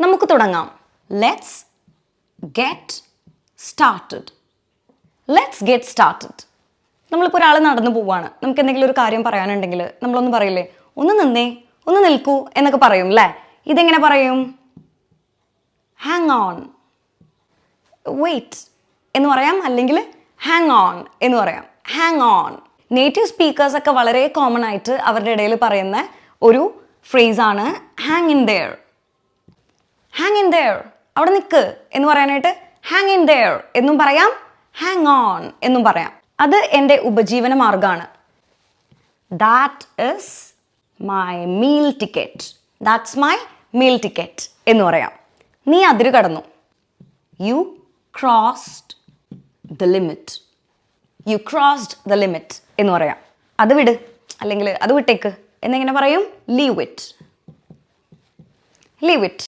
നമുക്ക് തുടങ്ങാം. Let's get started let's get started നമ്മളിപ്പോൾ ഒരാൾ നടന്നു പോവുകയാണ് നമുക്ക് എന്തെങ്കിലും ഒരു കാര്യം പറയാനുണ്ടെങ്കിൽ നമ്മളൊന്നും പറയില്ലേ? ഒന്ന് നിന്നേ ഒന്ന് നിൽക്കൂ എന്നൊക്കെ പറയും അല്ലേ ഇതെങ്ങനെ പറയും? ഹാങ് ഓൺ വെയിറ്റ് എന്ന് പറയാം അല്ലെങ്കിൽ ഹാങ് ഓൺ എന്ന് പറയാം. ഹാങ് ഓൺ നേറ്റീവ് സ്പീക്കേഴ്സ് ഒക്കെ വളരെ കോമൺ ആയിട്ട് അവരുടെ ഇടയിൽ പറയുന്ന ഒരു ഫ്രേസാണ് hang in there hang in there അവിടെ നിൽക്ക് എന്ന് പറയാനായിട്ട് ഹാങ് ഇൻ ദയർ എന്നും പറയാം. ഹാങ് ഓൺ എന്നും പറയാം. അത് എന്റെ ഉപജീവന മാർഗമാണ് that is my meal ticket that's my meal ticket എന്ന് പറയാം. നീ അതിര് കടന്നു. You crossed the limit you crossed the limit എന്ന് പറയാം. അത് വിട്. അല്ലെങ്കിൽ അത് വിട്ടേക്ക്. എന്നെങ്ങനെ പറയും. Leave it leave it